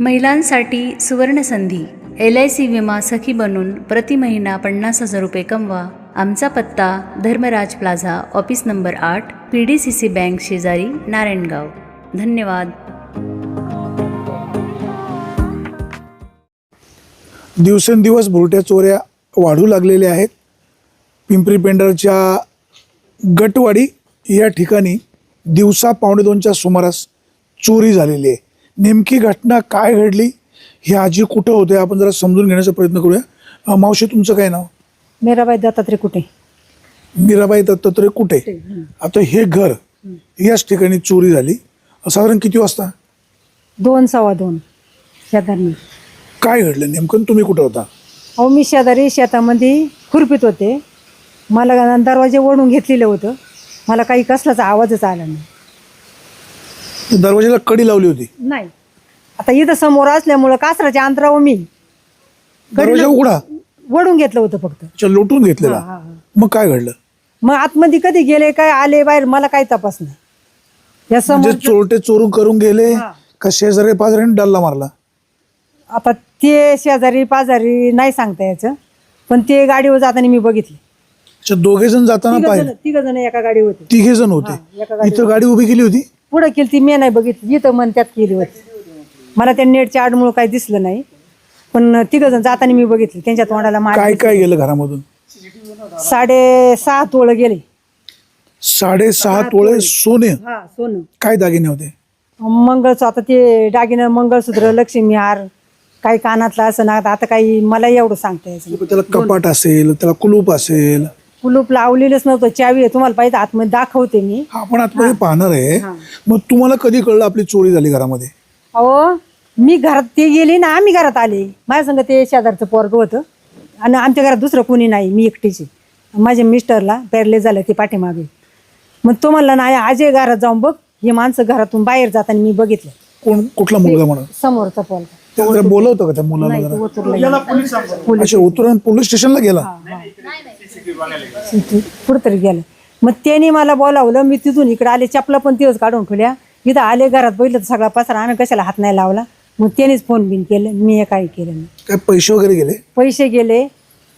महिलांसाठी सुवर्णसंधी. L I C विमा सखी बनून प्रति महिना पन्नास हजार रुपये कमवा. आमचा पत्ता धर्मराज प्लाझा ऑफिस नंबर आठ P D C C bank शेजारी नारायणगाव. धन्यवाद. दिवसेंदिवस भुरट्या चोऱ्या वाढू लागलेल्या आहेत. पिंपरी पेंडरच्या गटवाडी या ठिकाणी दिवसा पावणे दोनच्या सुमारास चोरी झालेली आहे. नेमकी घटना काय घडली हे आजी कुठं होते आपण जरा समजून घेण्याचा प्रयत्न करूया. अं, मावशी तुमचं काय नाव? मीराबाई दत्तात्रय कुठे? मीराबाई दत्तात्रय कुठे? आता हे घर याच ठिकाणी चोरी झाली. साधारण किती वाजता? दोन सव्वा दोन शेजारी काय घडलं नेमकं तुम्ही कुठं होता? अहो मी शेजारी शेतामध्ये खुरपीत होते. मला दरवाजे ओढून घेतलेलं होतं. मला काही कसलाच आवाजच आला नाही. दरवाजाला कडी लावली होती. नाही. आता इथं समोर असल्यामुळं कासराच्या अंतरावर मी दरवाजा उघडा. ओढून घेतलं होतं फक्त. अच्छा, लोटून घेतलेला. हा, हा, हा. मग काय घडलं? मग आतमध्ये कधी गेले काय आले बाहेर मला काही तपास नाही या म्हणजे समोर चोरटे चोरून करून गेले हा. का शेजारी पाजाऱ्याने डल्ला मारला? आता ते शेजारी पाजारी नाही सांगता यायचं पण ते गाडीवर जाताना मी बघितले. अच्छा दोघे जण जाताना पाहिले. तिघ जण एका गाडी होते. तिघे जण होते. हा, एका इथं गाडी उभी केली होती? पुढे केली ती मी नाही बघितली. इथं मन त्यात केली होती. मला त्या नेटच्या आडमुळं काही दिसलं नाही. पण तिघ जण जाताना मी बघितली. त्यांच्या तोंडाला मार काय काय गेलं घरामधून? साडे सहा तोळ गेले. साडेसहा तोळे सोने. हा सोनं. काय दागिने होते? मंगळसूत्र आता ते दागिनं मंगळसूत्र लक्ष्मी हार काही कानातलं असं ना आता काही मला एवढं सांगता यायचं नाही. त्याला कपाट असेल त्याला कुलूप असेल. कुलूप लावलेलंच नव्हतं. चावी आहे तुम्हाला पाहिजे आतमध्ये दाखवते मी. हा आपण आतमध्ये पाहणार आहे. मग तुम्हाला कधी कळलं आपली चोरी झाली घरामध्ये? अहो मी घरात ते गेले ना आम्ही घरात आले. माझ्या संग ते शेजारचं पोरग होतं. आणि आमच्या घरात दुसरं कोणी नाही मी एकटीची. माझ्या मिस्टरला पॅरले झालं ते पाठीमागे. मग तो म्हणला नाही आजे घरात जाऊन बघ. हे माणसं घरातून बाहेर जाताना मी बघितलं. कोण कुठला मुलगा म्हणून? समोरचा पोरगा. बोलवतं का त्या मुलाला नाही जरा? तो उतरला गेला. अच्छा उतरून पोलीस स्टेशनला गेला? कुठंतरी गेलं. मग त्याने मला बोलावलं मी तिथून इकडे आले चपला पण तिथंच काढून ठेवल्या. इथं आले घरात बघितलं तर सगळा पसारा आम्ही कशाला हात नाही लावला. मग त्यानेच फोन बिन केलं मी हे काही केलं नाही. काय पैसे वगैरे गेले? पैसे गेले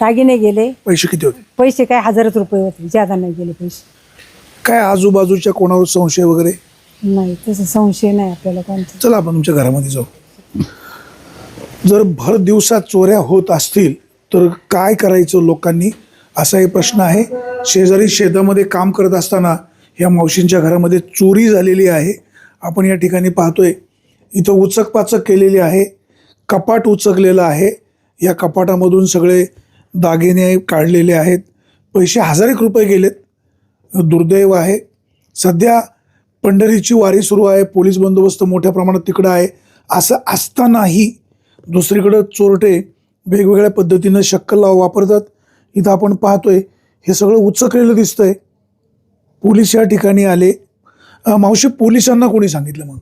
दागिने गेले. पैसे किती होते? पैसे काय हजारच रुपये होते ज्यादा नाही गेले पैसे. काय आजूबाजूच्या कोणावर संशय वगैरे? नाही तसं संशय नाही आपल्याला कोणता. चला आपण तुमच्या घरामध्ये जाऊ. जर भर दिवसात चोऱ्या होत असतील तर काय करायचं लोकांनी? असा एक प्रश्न आहे. शेजारी शेतामध्ये काम करत असताना या मावशींच्या घरामध्ये चोरी झालेली आहे. आपण या ठिकाणी पाहतोय इथं उचकपाचक केलेली आहे. कपाट उचकलेलं आहे. या कपाटामधून सगळे दागिने काढलेले आहेत. पैसे हजारेक रुपये गेलेत. दुर्दैव आहे. सध्या पंढरीची वारी सुरू आहे. पोलीस बंदोबस्त मोठ्या प्रमाणात तिकडं आहे. असं असतानाही दुसरीकडं चोरटे वेगवेगळ्या पद्धतीनं शक्कल लाव वापरतात. इथं आपण पाहतोय हे सगळं उचकलेलं दिसतंय. पोलीस या ठिकाणी आले. अं, मावशी पोलिसांना कोणी सांगितलं मग?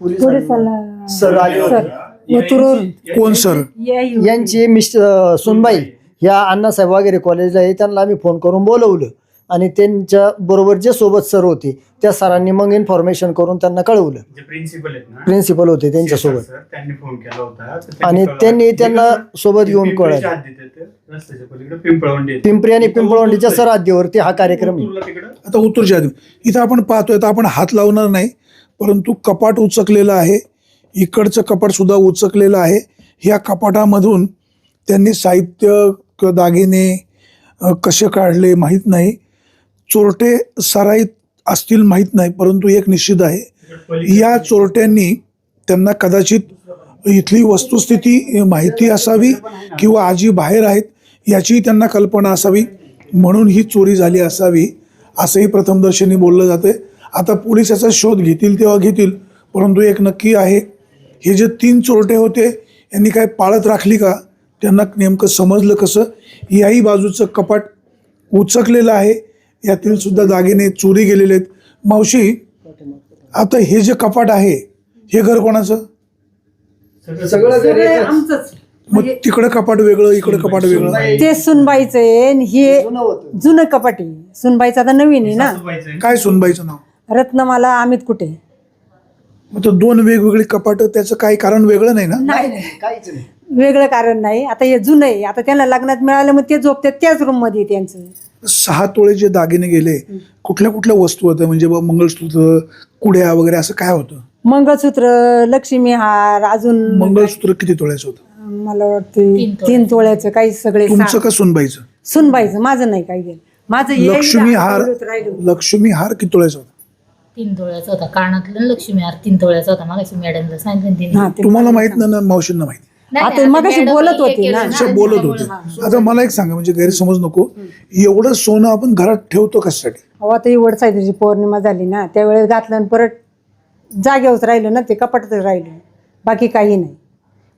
पोलिसाला सर आले होते. उतरून कोण सर? यांची मिस्टर सुनबाई ह्या अण्णासाहेब वगैरे कॉलेजला आहे. त्यांना आम्ही फोन करून बोलवलं. आणि त्यांच्या बरोबर जे सोबत सर होते त्या सरांनी मग इन्फॉर्मेशन करून त्यांना कळवलं. जे प्रिन्सिपल आहेत ना? प्रिन्सिपल होते त्यांच्यासोबत सर त्यांनी फोन केला होता. तर आणि कळवलं. त्यांनी त्यांना कसं, सोबत घेऊन पिंपळीच्या कळवलं. हद्दीत येतं, रस्त्याच्या पलीकडे पिंपळवंडी येते. पिंपरी आणि पिंपळवंडीच्या सर हद्दीवरती हा कार्यक्रम आहे. उतरला तिकडं? आता उत्तरच्या आधी. इथं आपण पाहतोय तर आपण हात लावणार नाही परंतु कपाट उचकलेलं आहे. इकडचं कपाट सुद्धा उचकलेलं आहे. ह्या कपाटामधून त्यांनी साहित्य किंवा दागिने अ, कसे काढले माहीत नाही. चोरटे सराईत असतील माहीत नाही परंतु एक निश्चित आहे. या चोरट्यांनी त्यांना कदाचित इथली वस्तुस्थिती माहिती असावी किंवा आजी बाहेर आहेत याचीही त्यांना कल्पना असावी म्हणून ही चोरी झाली असावी असंही प्रथमदर्शनी बोललं जाते. आता पोलीस याचा शोध घेतील तेव्हा घेतील परंतु एक नक्की आहे हे जे तीन चोरटे होते यांनी काय पाळत राखली का? त्यांना नेमकं समजलं कसं? याही बाजूचं कपाट उचकलेलं आहे. यातील सुद्धा दागिने चोरी गेलेले आहेत. मावशी आता हे जे कपाट आहे हे घर कोणाचं? सगळे आमचंच. मग तिकडं कपाट वेगळं इकडं कपाट वेगळं. ते सुनबाईचं आहे आणि हे जुनं होतं. जुनं कपाट आहे. सुनबाईचं आता नवीन आहे ना? सासूबाईचं. काय सुनबाईचं नाव? रत्नमाला अमित कुठे? मग तो दोन वेगवेगळी कपाट त्याचं काही कारण वेगळं नाही ना? काहीच नाही. वेगळं कारण नाही. आता हे जुनं आहे. आता त्यांना लग्नात मिळालं मग ते झोपतात त्याच रूममध्ये त्यांचं. सहा तोळे जे दागिने गेले कुठल्या कुठल्या वस्तू होत्या? म्हणजे बा मंगळसूत्र कुड्या वगैरे असं काय होतं? मंगळसूत्र लक्ष्मी हार अजून मंगळसूत्र किती तोळ्याचं होतं? मला वाटतं तीन तोळ्याचं काही सगळे तुमचं का सुनबाईचं? सुनबाईचं. माझं नाही काही गेलं. माझं हे लक्ष्मी हार राहिलं. लक्ष्मी हार किती तोळ्याचा होता? तीन तोळ्याचा होता. कानातलं लक्ष्मी हार तीन तोळ्याचा होता. मागाशी मॅडमला सांगितलं तिने. तुम्हाला माहीत नाही ना मावशींना माहिती. नाही, आता मगाशी बोलत हे होते ना. बोलत होते. आता मला एक सांगा म्हणजे गैरसमज नको. एवढं सोनं आपण घरात ठेवतो कशासाठी? अहो आता एवढ सायद्रीची पौर्णिमा झाली ना त्यावेळेस घातलं आणि परत जागेवरच राहिलं ना ते कपाटातच राहिलं. बाकी काही नाही.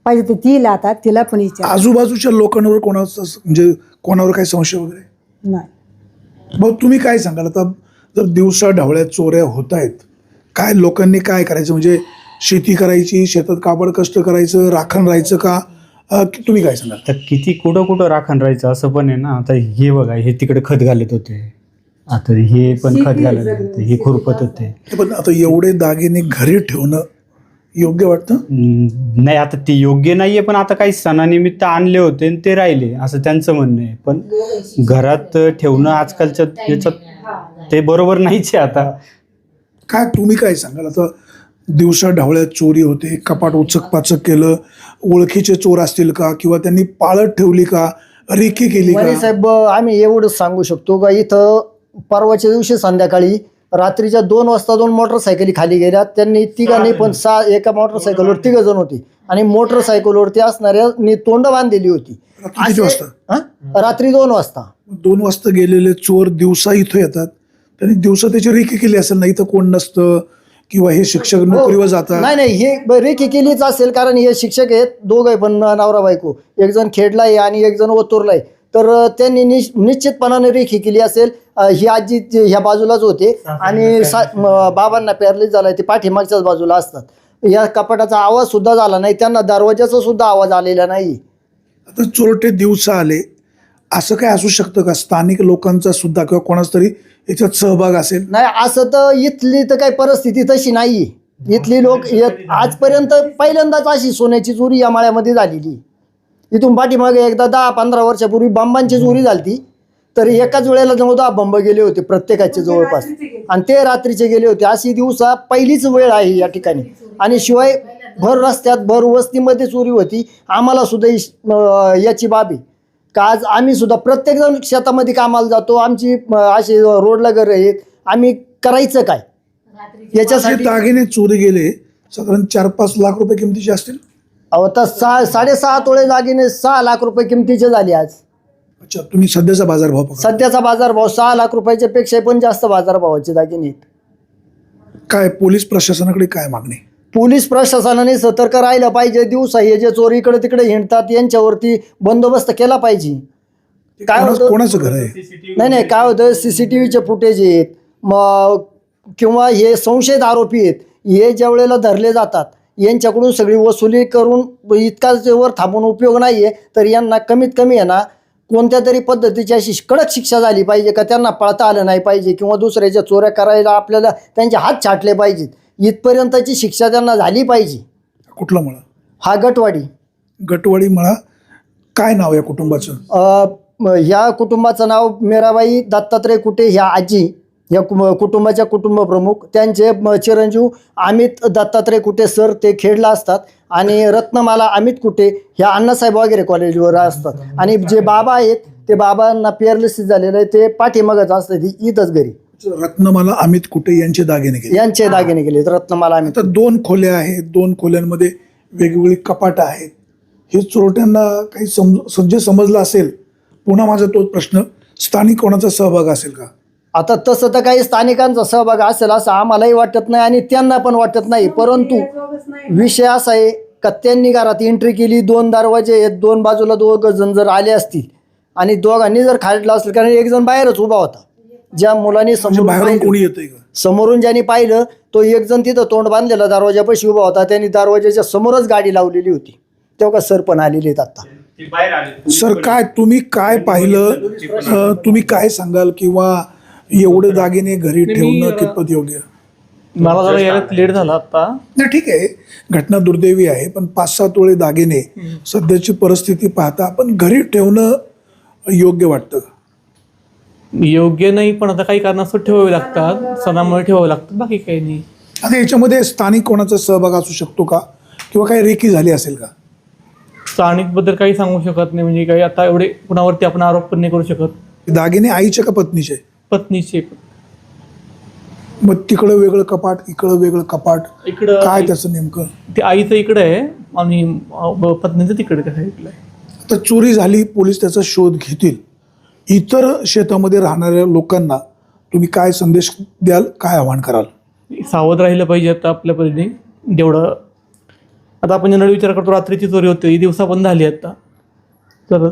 पाहिजे तर तिला आता तिला पण विचार. आजूबाजूच्या लोकांवर कोणाचं असं- म्हणजे कोणावर काही संशय वगैरे? नाही. मग तुम्ही काय सांगाल? आता जर दिवसा ढवळ्या चोऱ्या होत आहेत काय लोकांनी काय करायचं? म्हणजे शेती करायची शेतात काबड कष्ट करायचं राखण राहायचं का? अं, की तुम्ही काय सांगाल? तर किती कुठं कुठं राखण राहायचं असं पण आहे ना आता हे बघा हे तिकडे खत घालत होते. आता हे पण खत घालत होते हे खुरपत होते. हे पण आता एवढे दागिने घरी ठेवणं योग्य वाटतं? हम्म, नाही आता ते योग्य नाहीये पण आता काही सणानिमित्त आणले होते आणि ते राहिले असं त्यांचं म्हणणं आहे. पण घरात ठेवणं आजकालच्या याच्यात ते बरोबर नाहीच आहे आता. काय तुम्ही काय सांगाल? आता दिवसा ढवळ्यात चोरी होते कपाट उचक पाचक केलं ओळखीचे चोर असतील का किंवा त्यांनी पाळत ठेवली का रेकी केली का? साहेब आम्ही एवढंच सांगू शकतो का इथं परवाच्या दिवशी संध्याकाळी रात्रीच्या दोन वाजता दोन मोटरसायकली खाली गेल्या. त्यांनी तिघांनी पण सहा एका मोटरसायकलवर तिघ जण होती. आणि मोटरसायकलवरती असणाऱ्या तोंड बांधलेली होती. रात्री किती वाजता? हा? रात्री दोन वाजता. दोन वाजता गेलेले चोर दिवसा इथं येतात. त्यांनी दिवसा त्याची रेकी केली असेल ना इथं कोण नसतं? किंवा हे शिक्षक नोकरीवर जातात? हो. नाही नाही हे रेखी केलीच असेल कारण हे शिक्षक आहेत दोघं पण नवरा बायको. एक जण खेडला आहे आणि एक जण ओतूरला आहे तर त्यांनी निश निश्चितपणाने रेखी केली असेल. अं, ही आजी जे ह्या बाजूलाच होते आणि सा- म- बाबांना पॅरलीज झालाय ते पाठीमागच्याच बाजूला असतात. या कपाटाचा आवाज सुद्धा झाला नाही त्यांना दरवाजाचा सुद्धा आवाज आलेला नाही. आता चोरटे दिवसा आले असं काय असू शकतं का? स्थानिक लोकांचा सुद्धा किंवा कोणाचा तरी याच्यात सहभाग असेल? नाही असं तर इथली तर काही परिस्थिती तशी नाही. इथली लोक येत- आजपर्यंत पहिल्यांदाच अशी सोन्याची चोरी या माळ्यामध्ये झालेली. इथून पाठीमागे एकदा दहा पंधरा वर्षापूर्वी बंबांची चोरी झाली तर एकाच वेळेला नऊ दहा बंब गेले होते प्रत्येकाचे जवळपास. आणि ते रात्रीचे गेले होते. अशी दिवसा पहिलीच वेळ आहे या ठिकाणी. आणि शिवाय भर रस्त्यात भर वस्तीमध्ये चोरी होती. आम्हाला सुद्धा याची बाब का आज आम्ही सुद्धा प्रत्येक जण शेतामध्ये कामाला जातो आमची अं, अशी रोडला घर आहेत आम्ही करायचं काय? असे याच्यासाठी दागिने चोरी गेले साधारण चार पाच लाख रुपये किमतीचे असतील? अहो तर सहा साडेसहा तोळे दागिने सहा लाख रुपये किमतीचे झाले आज. अच्छा तुम्ही सध्याचा बाजारभाव पकडा सध्याचा बाजारभाव सहा लाख रुपयाच्या पेक्षा पण जास्त बाजारभावाचे दागिने आहेत. काय पोलीस प्रशासनाकडे काय मागणी? पोलीस प्रशासनाने सतर्क राहिलं पाहिजे. दिवसा हे जे चोरी इकडे तिकडे हिंडतात यांच्यावरती बंदोबस्त केला पाहिजे. काय होतं? कोणाचं घर आहे? नाही नाही काय होतं? सी सी टी व्हीचे फुटेज आहेत. मग किंवा हे संशयित आरोपी आहेत. हे ज्या वेळेला धरले जातात यांच्याकडून सगळी वसुली करून इतकाच वर थांबून उपयोग नाही आहे तर यांना कमीत कमी आहे ना कोणत्या तरी पद्धतीची अशी कडक शिक्षा झाली पाहिजे का त्यांना पळता आलं नाही पाहिजे किंवा दुसऱ्याच्या चोऱ्या करायला आपल्याला त्यांचे हात छाटले पाहिजेत. इथपर्यंतची शिक्षा त्यांना झाली पाहिजे. कुठला मळा? हा गटवाडी. गटवाडी मळा. काय नाव या कुटुंबाचं? अ, म- ह्या कुटुंबाचं नाव मीराबाई दत्तात्रय कुटे ह्या आजी या कु- कुटुंबाच्या कुटुंब प्रमुख. त्यांचे म- चिरंजीव अमित दत्तात्रय कुटे सर ते खेडला असतात. आणि रत्नमाला अमित कुटे ह्या अण्णासाहेब वगैरे कॉलेजवर असतात. आणि जे बाबा आहेत ते बाबांना पेअरलिसिस झालेलं आहे ते पाठीमागच असतात इ- इथंच घरी. रत्नमाला अमित कुटे यांचे दागिने गेले. यांचे दागिने गेलेत रत्नमाला अमित. आता दोन खोल्या आहेत दोन खोल्यांमध्ये वेगवेगळी कपाटं आहेत. हे चोरट्यांना काही सम म्हणजे समजलं असेल पुन्हा माझा तोच प्रश्न स्थानिक कोणाचा सहभाग असेल का? आता तसं तर काही स्थानिकांचा सहभाग असेल असं आम्हालाही वाटत नाही आणि त्यांना पण वाटत नाही. परंतु विषय असा आहे का त्यांनी घरात एंट्री केली दोन दरवाजे आहेत दोन बाजूला दोघ जण जर आले असतील आणि दोघांनी जर खाडलं असेल कारण एक जण बाहेरच उभा होता. ज्या मुलांनी म्हणजे समोरून बाहेरून पाहिलं- कोणी येतंय का? समोरून ज्यांनी पाहिलं तो एक जण तिथं तोंड बांधलेला दरवाजापाशी उभा होता. त्यांनी दरवाजाच्या समोरच गाडी लावलेली होती. तेव्हा सर पण आलेले आहेत आता. ते बाहेर आले सर काय तुम्ही काय पाहिलं? अं, तुम्ही काय सांगाल किंवा एवढे दागिने घरी ठेवणं कितपत योग्य? मला जरा यायला लेट झाला आता. नाही ठीक आहे. घटना दुर्दैवी आहे पण पाच सात तोळे दागिने सध्याची परिस्थिती पाहता आपण घरी ठेवणं योग्य वाटतं. योग्य नाही पण आता काही कारणास्तव ठेवावे लागतात. सणामुळे ठेवावे लागतात बाकी काही नाही. आता याच्यामध्ये स्थानिक कोणाचा सहभाग असू शकतो का? किंवा काही रेकी झाली असेल का? स्थानिकबद्दल काही सांगू शकत नाही. म्हणजे काही आता एवढे कुणावरती आपण आरोप पण नाही करू शकत. दागिने आईचे का पत्नीचे? पत्नीचे. मग तिकडं वेगळं कपाट इकडं वेगळं कपाट. इकडं काय त्याचं नेमकं? ते आईचं इकडे आहे आणि अं, पत्नीचं तिकडे त्या साईडला आहे? तर चोरी झाली पोलीस त्याचा शोध घेतील. इतर शेतामध्ये राहणाऱ्या लोकांना तुम्ही काय संदेश द्याल काय आवाहन कराल? सावध राहिलं पाहिजे आता आपल्या परीने जेवढं आता आपण जनरल विचार करतो रात्रीची चोरी होते ही दिवसा पण झाली आता. तर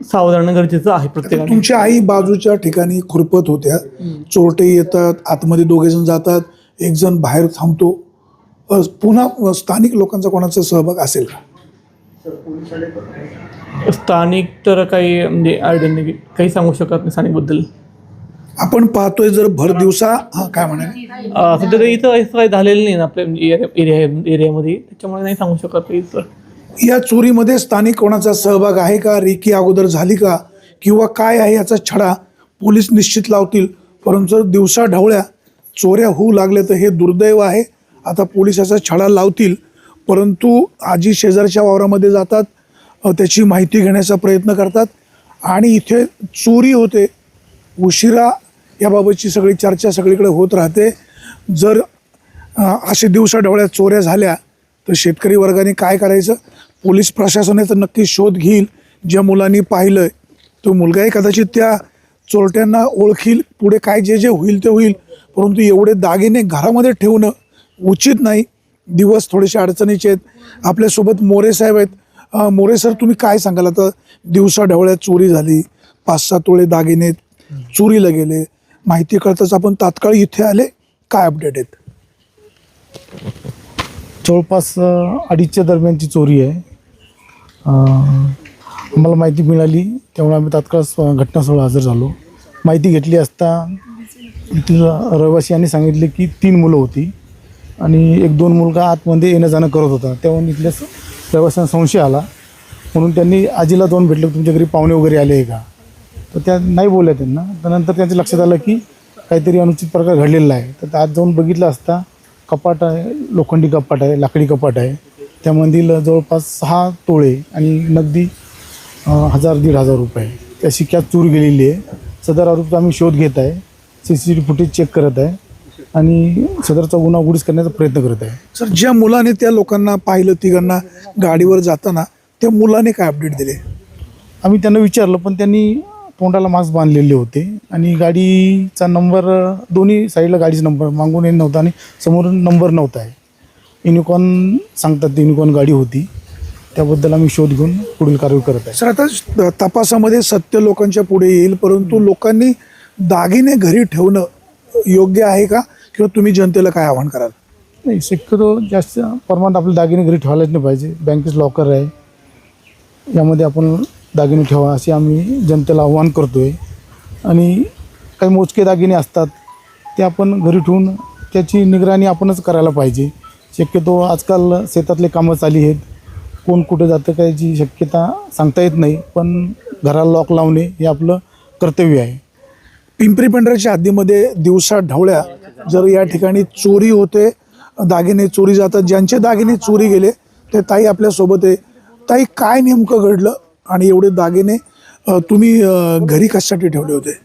सावध राहणं गरजेचं आहे प्रत्येकाने. तुमच्या आई बाजूच्या ठिकाणी खुरपत होत्या. चोरटे येतात आतमध्ये दोघे जण जातात एक जण बाहेर थांबतो. पुन्हा स्थानिक लोकांचा कोणाचा सहभाग असेल का? स्थानिक तर काही म्हणजे आयडिया नाही काही सांगू शकत नाही स्थानिकबद्दल. आपण पाहतोय जर भर दिवसा हा काय म्हणाले? अं, सध्या तर इथं असं काही झालेलं नाही ना आपल्या एरिया एरिया एरियामध्ये त्याच्यामुळे नाही सांगू शकत इथं. या चोरीमध्ये स्थानिक कोणाचा सहभाग आहे का? रेकी अगोदर झाली का? किंवा काय आहे याचा छडा पोलीस निश्चित लावतील? परंतु जर दिवसा ढवळ्या चोऱ्या होऊ लागल्या तर हे दुर्दैव आहे. आता पोलीस याचा छडा लावतील. परंतु आजी शेजारच्या वावरामध्ये जातात. त्याची माहिती घेण्याचा प्रयत्न करतात. आणि इथे चोरी होते. उशिरा याबाबतची सगळी चर्चा सगळीकडे होत राहते. जर असे दिवसाढवळ्यात चोऱ्या झाल्या तर शेतकरी वर्गाने काय करायचं? पोलीस प्रशासनाचा नक्की शोध घेईल. ज्या मुलांनी पाहिलं तो मुलगाही कदाचित त्या चोरट्यांना ओळखील. पुढे काय जे जे होईल ते होईल. परंतु एवढे दागिने घरामध्ये ठेवणं उचित नाही. दिवस थोडेसे अडचणीचे आहेत. आपल्यासोबत मोरे साहेब आहेत. मोरे सर तुम्ही काय सांगाल? आता दिवसा ढवळ्यात चोरी झाली पाच सात तोळे दागिने चोरीला गेले. माहिती कळताच आपण तात्काळ इथे आले. काय अपडेट आहेत? जवळपास अडीचच्या दरम्यानची चोरी आहे. आम्हाला माहिती मिळाली त्यामुळे आम्ही तात्काळ स्व- घटनास्थळी हजर झालो. माहिती घेतली असता येथील रहिवासी सांगितले की तीन मुलं होती. आणि एक दोन मुलगा आतमध्ये येणं जाणं करत होता. तेव्हा इथल्या स- प्रवासांना संशय आला. म्हणून त्यांनी आजीला जाऊन भेटले तुमच्या घरी पाहुणे वगैरे आले आहे का? तर त्या नाही बोलल्या त्यांना. त्यानंतर त्यांच्या लक्षात आलं की काहीतरी अनुचित प्रकार घडलेला आहे. तर आज जाऊन बघितलं असता कपाट आहे लोखंडी कपाट आहे लाकडी कपाट आहे. त्यामधील जवळपास सहा तोळे आणि नगदी हजार दीड हजार रुपये. त्या शिक्क्यात चूर गेलेली आहे. सदर आरोपीचा आम्ही शोध घेत आहे. C C T V footage check करत आहे. आणि सदरचा गुन्हा उघडीस करण्याचा प्रयत्न करत आहे. सर ज्या मुलाने त्या लोकांना पाहिलं तिघांना गाडीवर जाताना त्या मुलाने काय अपडेट दिले? आम्ही त्यांना विचारलं पण त्यांनी तोंडाला मास्क बांधलेले होते. आणि गाडीचा नंबर दोन्ही साईडला गाडीचा नंबर मागून येत नव्हता आणि समोरून नंबर नव्हता आहे. युनिकॉर्न सांगतात ती युनिकॉर्न गाडी होती. त्याबद्दल आम्ही शोध घेऊन पुढील कारवाई करत आहे. सर आता तपासामध्ये सत्य लोकांच्या पुढे येईल परंतु लोकांनी दागिने घरी ठेवणं योग्य आहे का? किंवा तुम्ही जनतेला काय आवाहन कराल? नाही शक्यतो जास्त प्रमाणात आपले दागिने घरी ठेवायलाच नाही पाहिजे. बँकेत लॉकर आहे. यामध्ये आपण दागिने ठेवा असे आम्ही जनतेला आव्हान करतो आहे आणि काही मोजके दागिने असतात ते आपण घरी ठेवून त्याची निगराणी आपणच करायला पाहिजे. शक्यतो आजकाल शेतातले कामं चाली आहेत. कोण कुठे जातं काय याची शक्यता सांगता येत नाही पण घराला लॉक लावणे हे आपलं कर्तव्य आहे. पिंपरी पेंढऱ्याच्या हद्दीमध्ये दिवसा ढवळ्या जर या ठिकाणी चोरी होते दागिने चोरी जातात ज्यांचे दागिने चोरी गेले ते ताई आपल्यासोबत आहे. ताई काय नेमकं घडलं आणि एवढे दागिने तुम्ही घरी कशासाठी ठेवले होते?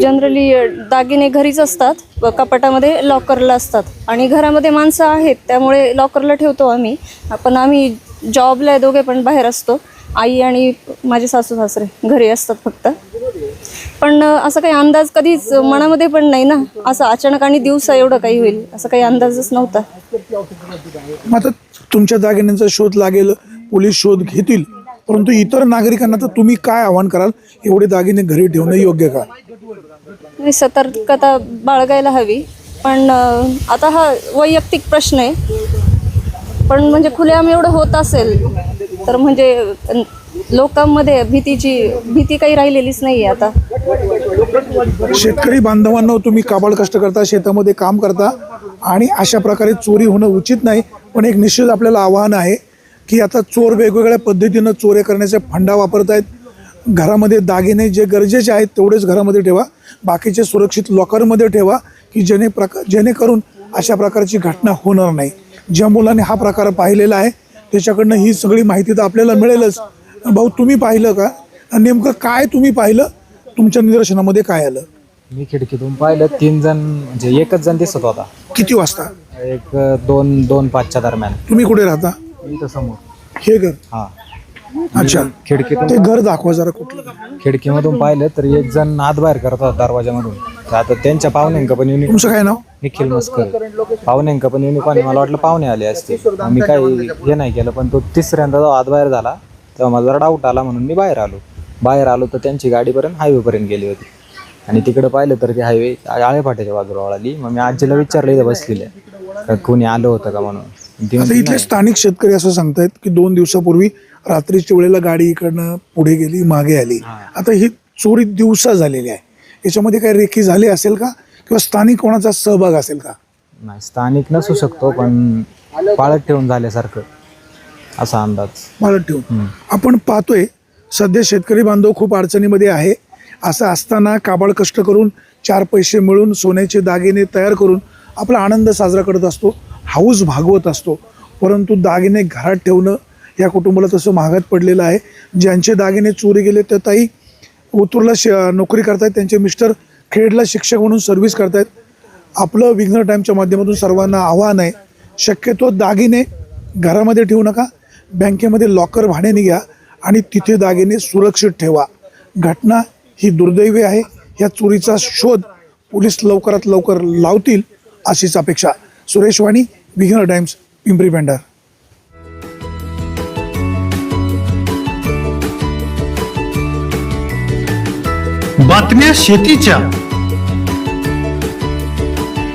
जनरली दागिने घरीच असतात. कपाटामध्ये लॉकरला असतात. आणि घरामध्ये माणसं आहेत त्यामुळे लॉकरला ठेवतो आम्ही. पण आम्ही जॉबला आहे दोघे पण बाहेर असतो. आई आणि माझे सासू सासरे घरी असतात फक्त. पण असं काही अंदाज कधीच मनामध्ये पण नाही ना. असं अचानक आणि दिवसा एवढं काही होईल असं काही अंदाजच नव्हता. मग आता तुमच्या दागिन्यांचा शोध लागेल पोलीस शोध घेतील परंतु इतर नागरिकांना तर तुम्ही काय आवाहन कराल? एवढे दागिने घरी ठेवणं योग्य का? नाही, सतर्कता बाळगायला हवी पण अं, आता हा वैयक्तिक प्रश्न आहे. पण म्हणजे खुलेआम एवढं होत असेल तर म्हणजे अं, लोकांमध्ये भीतीची भीती काही राहिलेलीच नाही आहे आता. शेतकरी बांधवांना तुम्ही काबाड कष्ट करता शेतामध्ये काम करता आणि अशा प्रकारे चोरी होणं उचित नाही पण एक निश्चित आपल्याला आव्हान आहे की आता चोर वेगवेगळ्या पद्धतीनं चोऱ्या करण्याचे फंडा वापरत आहेत घरामध्ये दागिने जे गरजेचे आहेत तेवढेच घरामध्ये ठेवा. बाकीचे सुरक्षित लॉकरमध्ये ठेवा की जेणे प्रका जेणेकरून अशा प्रकारची घटना होणार नाही. ज्या मुलाने हा प्रकार पाहिलेला आहे त्याच्याकडनं ही सगळी माहिती तर आपल्याला मिळेलच. भाऊ तुम्ही पाहिलं का? नेमकं काय तुम्ही पाहिलं? तुमच्या निदर्शनामध्ये काय आलं? मी खिडकीतून पाहिलं तीन जण म्हणजे एकच जण दिसत होता. किती वाजता? एक दोन दोन पाचच्या दरम्यान. तुम्ही कुठे राहता? इथं समोर. हे घर? हा. अच्छा. खिडकीतून ते घर दाखवा जरा कुठलं खिडकीमधून पाहिलं तर एक जण आत बाहेर करत होता दरवाजामधून. तर आता त्यांच्या पाहुण्यांका पण युनिक तुमचं काय नाव? निखिल मस्कर. पाहुण्यांका पण युनिक आणि मला वाटलं पाहुणे आले असते मी काही हे नाही केलं पण तो तिसऱ्यांदा जेव्हा आत बाहेर झाला तेव्हा मला जरा डाऊट आला म्हणून मी बाहेर आलो. बाहेर आलो तर त्यांची गाडीपर्यंत हायवेपर्यंत गेली होती. आणि तिकडे पाहिलं तर ते हायवे आळेफाट्याच्या बाजूला वळाली मग मी आजीला विचारलं इथं बसलेलं कोणी आलं होतं का म्हणून? ती आता म्हणली, इथले. स्थानिक शेतकरी असं सांगतायत की दोन दिवसापूर्वी रात्रीच्या वेळेला गाडी इकडनं पुढे गेली मागे आली. आता ही चोरी दिवसा झालेली आहे. याच्यामध्ये काही रेखी झाली असेल का? किंवा स्थानिक कोणाचा सहभाग असेल का? नाही स्थानिक नसू शकतो पण पाळत ठेवून झाल्यासारखं. असा अंदाज. मला ठेवून आपण पाहतोय सध्या शेतकरी बांधव खूप अडचणीमध्ये आहे. असं असताना काबाड कष्ट करून चार पैसे मिळून सोन्याचे दागिने तयार करून आपला आनंद साजरा करत असतो हाऊस भागवत असतो. परंतु दागिने घरात ठेवणं या कुटुंबाला तसं महागात पडलेलं आहे. ज्यांचे दागिने चोरी गेले त्या ताई ओतूरला श नोकरी करतायत. त्यांचे मिस्टर खेडला शिक्षक म्हणून सर्व्हिस करतायत. आपलं विघ्न टाईमच्या माध्यमातून सर्वांना आव्हान आहे. शक्यतो दागिने घरामध्ये ठेवू नका. बँकेमध्ये लॉकर भाड्याने घ्या आणि तिथे दागिने सुरक्षित ठेवा. घटना ही दुर्दैवी आहे. या चोरीचा शोध पोलीस लवकरात लवकर लावतील अशीच अपेक्षा. सुरेश वाणी विघ्न टाइम्स पिंपरी पेंढार. बातम्या शेतीच्या.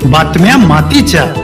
बातम्या मातीच्या.